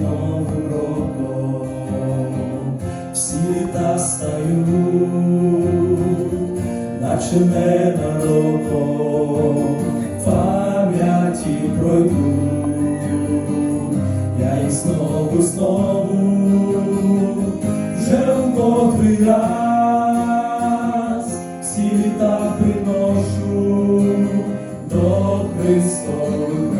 Новым роком всі літа стають, наче ненароком пам'яті пройду, я їх знову, знову вже в котрий раз всі літа приношу до Христових.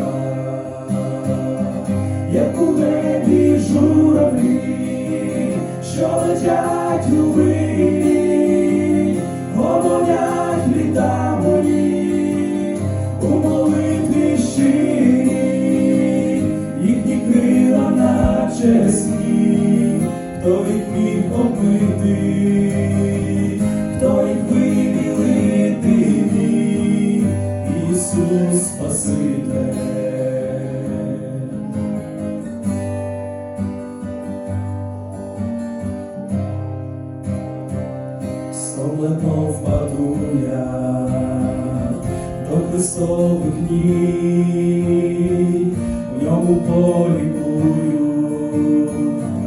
Летять літа мої, у молитві щирі, їхні крила наче сніг, хто їх міг омити, Стомлено впаду я до Христових ніг, в ньому полікую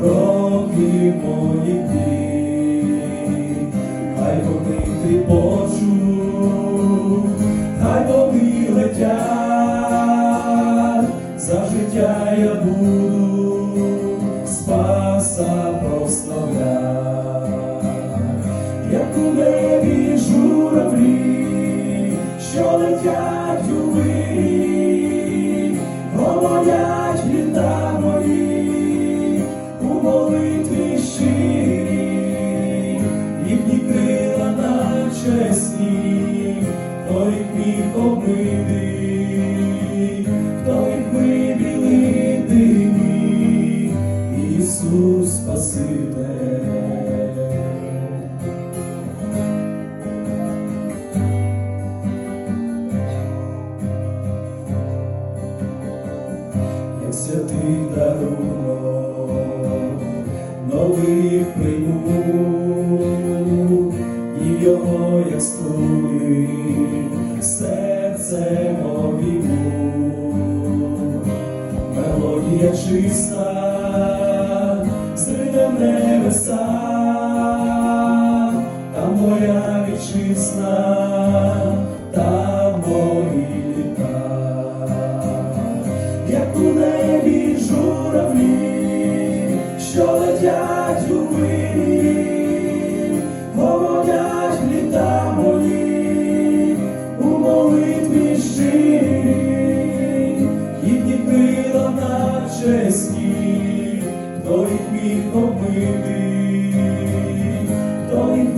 роки мої дні, хай вони тріпочуть, хай вони летять, за життя я буду у небі журавлі, що летять у вирі, гомонять літа мої, у молитві щирі, їхні крила наче сніг, хто їх міг вибілити Ісус Спаситель. Святий дарунок, нових прийму, і його, як струни, серце обійму, мелодія чиста, зрине небеса, там моя вітчизна, що летять у милі, літа мої, у молитві їхні крила наче сніг, хто їх міг помити, хто їх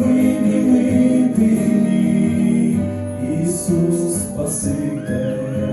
Ісус Спаситель.